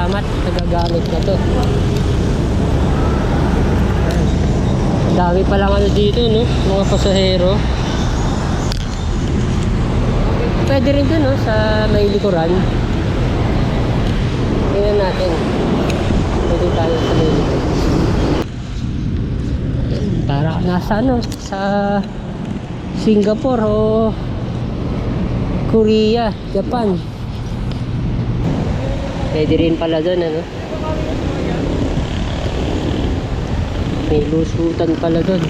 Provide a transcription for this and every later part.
salamat. Nagagamit na to. Dami pa lang ano dito no? Mga pasahero. Pwede rin dun no? Sa may likuran. Tingnan natin. Pwede tayo sa may likuran. Para nasa ano? Sa Singapore o Korea, Japan pwede rin pala doon ano? May lusutan pala doon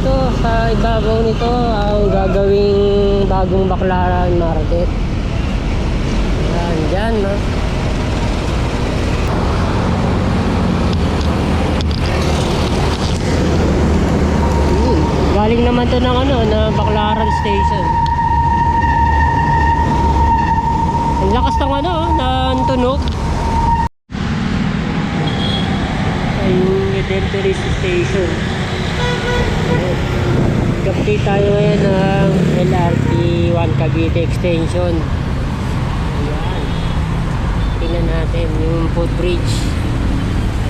ito sa ibabaw nito ang gagawing bagong baklaran market. Yan dyan no? Yun. galing naman to ng ano na baklaran station ang lakas ng ano ng tunog yung Redemptory Station. Kapit tayo ngayon ng LRT 1 Cavite Extension. Ayan. Tingnan natin yung footbridge.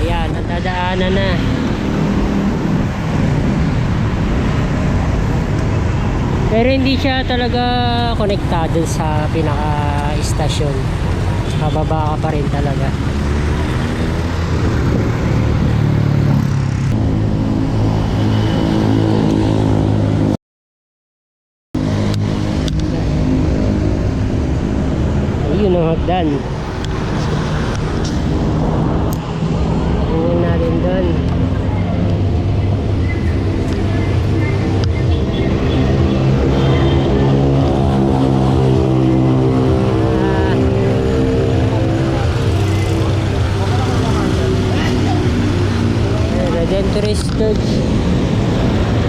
Ayan, natadaanan na. Pero hindi siya talaga konektado sa pinaka-istasyon. Kababa ka pa rin talaga. Ayun ang hagdan. Tingnan natin doon. Ah. Ayan, Redemptorist Church.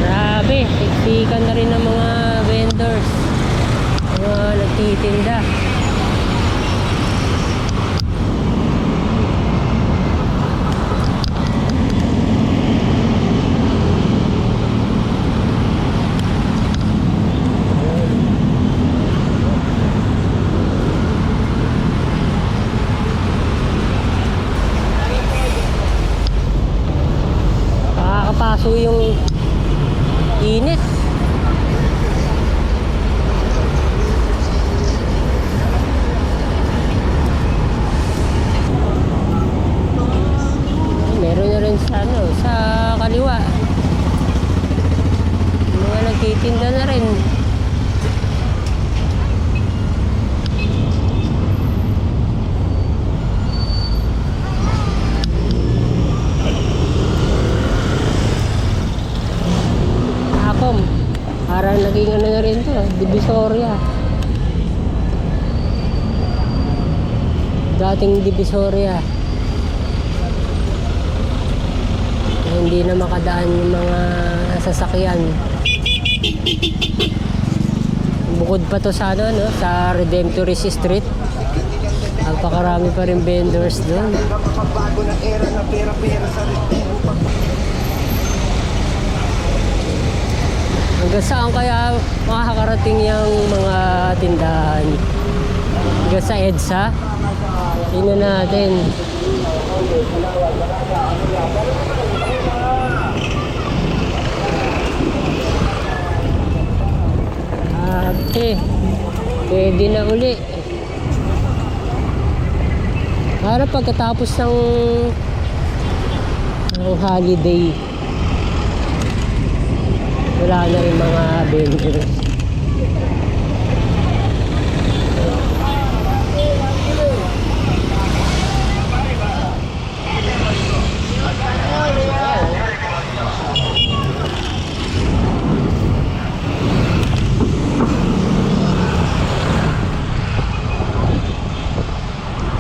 Grabe, siksikan na rin ng mga vendors. Mga nagtitinda. Nakakapaso yung init. Meron na rin sa ano, sa kaliwa. Mga nagtitinda na rin. Akom. Parang naging ano na rin to, Divisoria. Dating Divisoria. Na hindi na makadaan yung mga sasakyan. Bukod pa to sa ano, no? sa Redemptorist Street. Napakarami pa rin vendors doon. Napapagbago ng era na pera-pera sa Hanggang saan kaya makakarating yung mga tindahan? Hanggang sa EDSA? Tingnan natin. Ate, pwede na uli. Para pagkatapos ng ng holiday, wala na rin mga vendors.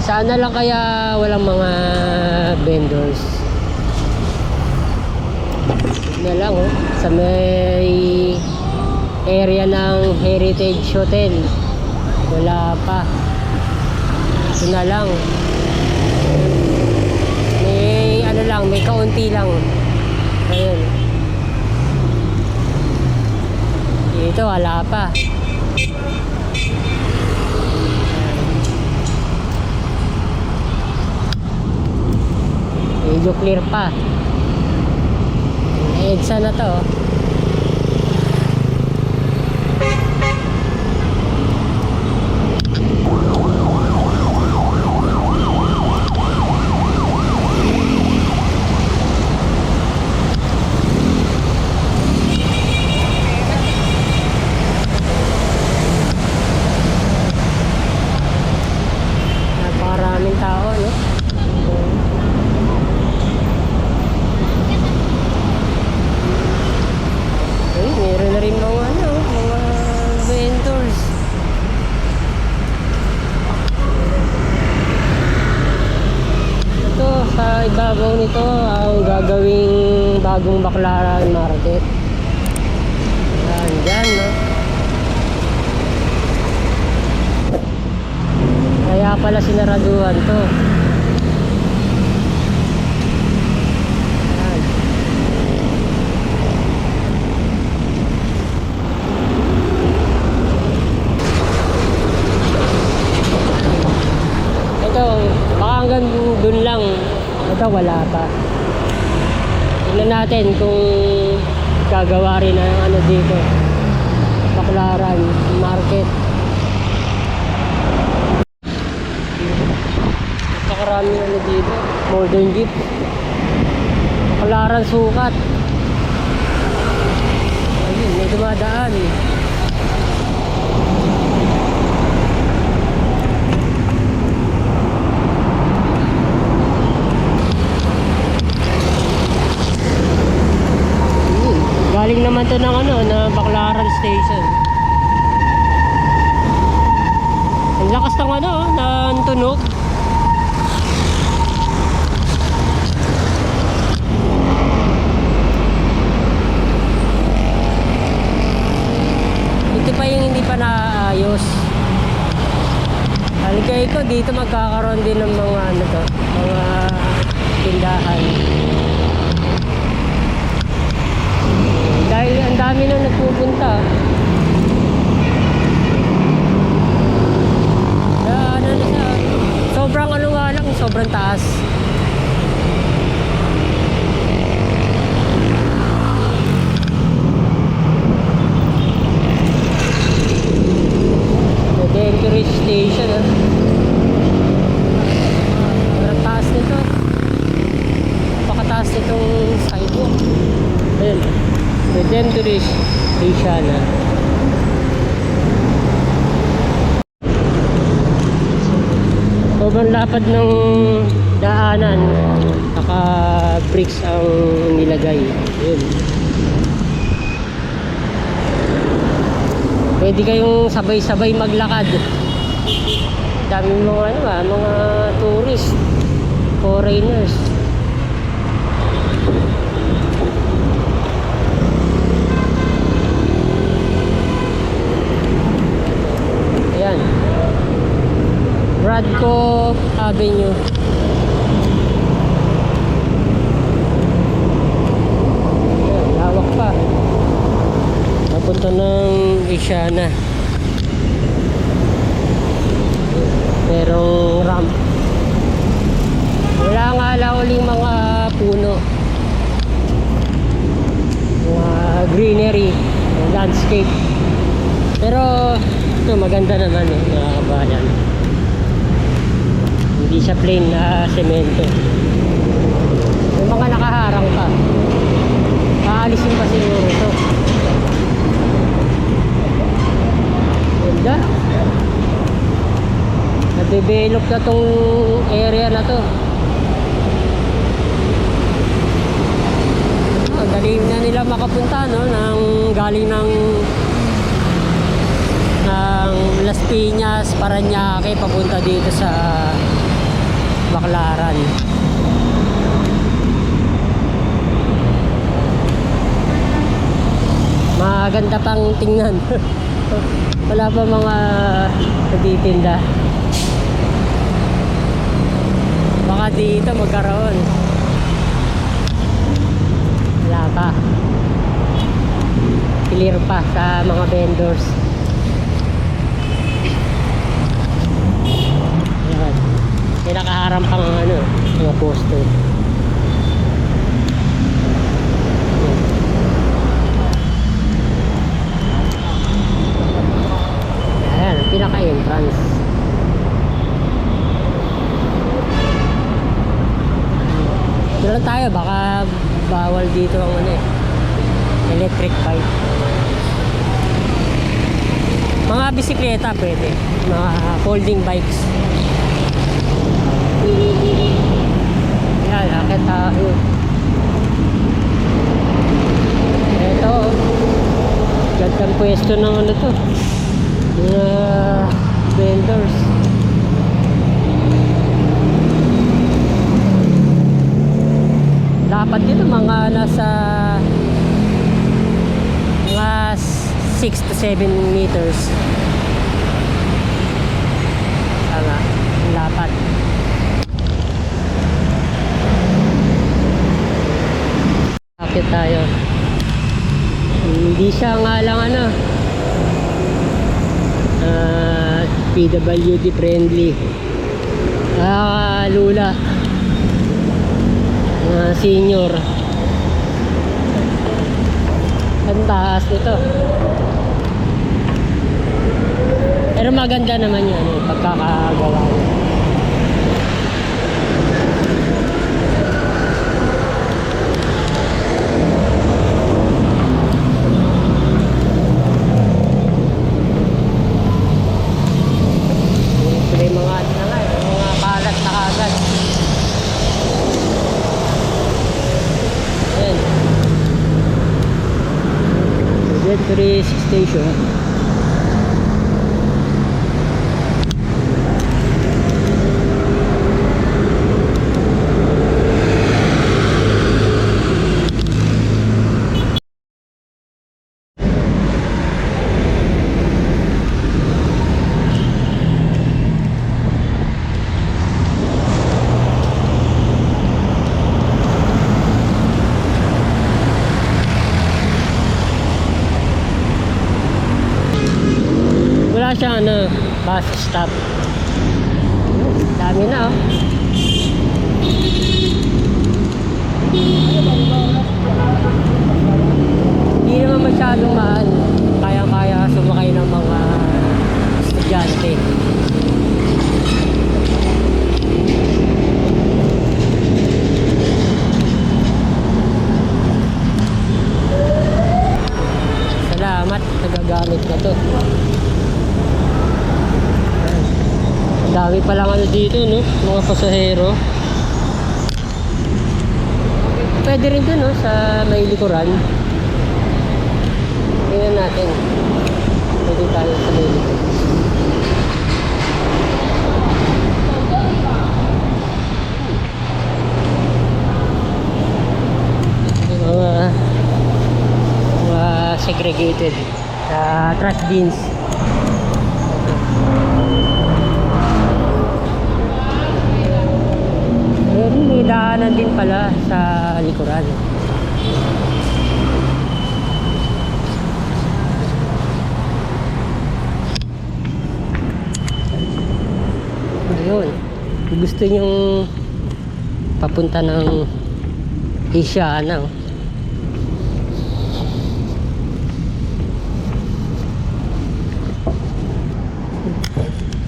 Sana lang kaya walang mga vendors. na lang oh, sa may area ng Heritage Hotel. Wala pa. Ito na lang. May ano lang, may kaunti lang. Ayun. Dito wala pa. medyo clear pa. EDSA na to. oh. Napakaraming tao, no? Ay, meron na rin mga ano, mga vendors. Ito, sa ibabaw nito, ang gagawing bagong Baclaran Market. Yan, dyan, no? Kaya pala sinaraduhan to. Ito, baka hanggang dun lang. Ito, wala pa. Tignan natin kung gagawa rin ng ano dito. Baklaran Market. Napakaraming ano dito. Modern jeep. Baklaran sukat. Ayun, may dumadaan. Ayun, Galing naman to ng ano, na Baclaran Station. Ang lakas ng ano, ng tunog. Ito pa yung hindi pa naayos. Aligay ko dito magkakaroon din ng mga ano to, mga tindahan. Dahil ang dami nang nagpupunta. Na ano na siya, sobrang ano nga lang, sobrang taas. Denkery Station ah. Ang taas nito. Napakataas nitong sidewalk. Ayun. Station ah. Sobrang lapad ng daanan. Naka bricks ang nilagay. Ayun. Pwede kayong sabay-sabay maglakad. Daming mga ano ah, mga tourist, foreigners. Ayan. Radco Avenue. Ayan, lawak pa. Napunta ng Asiana. Merong ramp. Wala nga lang uling mga puno. Mga greenery, landscape. Pero ito maganda naman eh, mga kabayan. Hindi siya plain na semento. May mga nakaharang pa. Paalisin pa siguro ito. Ganda. Nadevelop na tong area na to. Ang galing na nila makapunta no ng galing ng ng Las Piñas, Paranaque papunta dito sa Baclaran. Maganda pang tingnan. Wala pa mga nagtitinda. Baka dito magkaroon. Wala pa. Clear pa sa mga vendors. poste. Ayan ang pinaka entrance doon lang tayo baka bawal dito ang ano eh electric bike mga bisikleta pwede mga folding bikes. Yan, akit tayo. Ito. Gandang pwesto ng ano to. Mga vendors. Dapat dito mga nasa mga 6 to 7 meters. Tama, ang dapat. Akit tayo. Hindi siya nga lang ano. ah, PWD friendly. Ah, lula. Mga senior. Ang taas nito. Pero maganda naman yan eh, pagkakagawa niya. Sila yung mga ano na nga, eh, mga kalat na kagad. Ayan. Inventory station. Wala siyang ano, bus stop. Dami na oh. Hindi naman masyadong mahal. Kaya-kaya sumakay ng mga estudyante. Salamat, nagagamit na to. Dami palang ano dito, no? Mga pasahero. Pwede rin dun, no? Sa may likuran. Tingnan natin. Pwede tayo sa may likuran. Segregated sa trash bins. Sa likuran. Ayun. Kung gusto nyong papunta ng Asia, ano,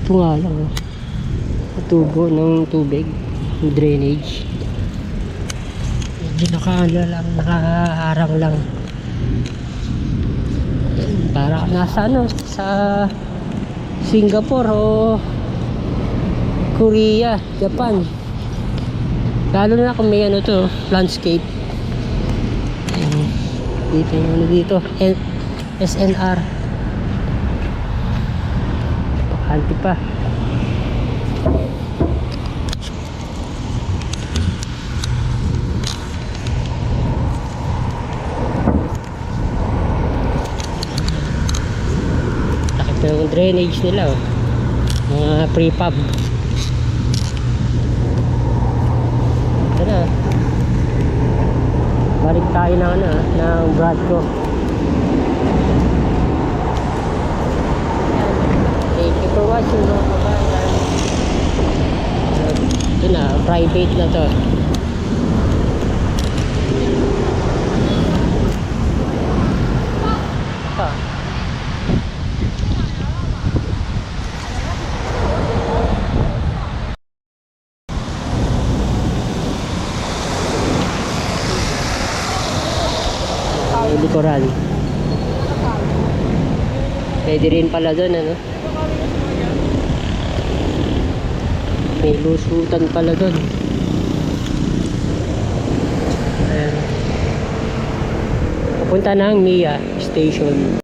ito nga lang, tubo ng tubig, yung nakaano lang, nakaharang lang. Para nasa ano, sa Singapore o Korea, Japan. Lalo na kung may ano to, landscape. Dito yung ano dito, N- SNR. Bakante pa. Takip ng drainage nila oh. Mga pre-pub. Ito na. Balik tayo ng ano, ah, ng Bradco. Thank you for watching mga kabayan. Ito na, private na to. Pa. likuran. Pwede rin pala doon, ano? May lusutan pala doon. Ayan. Papunta ng Mia Station.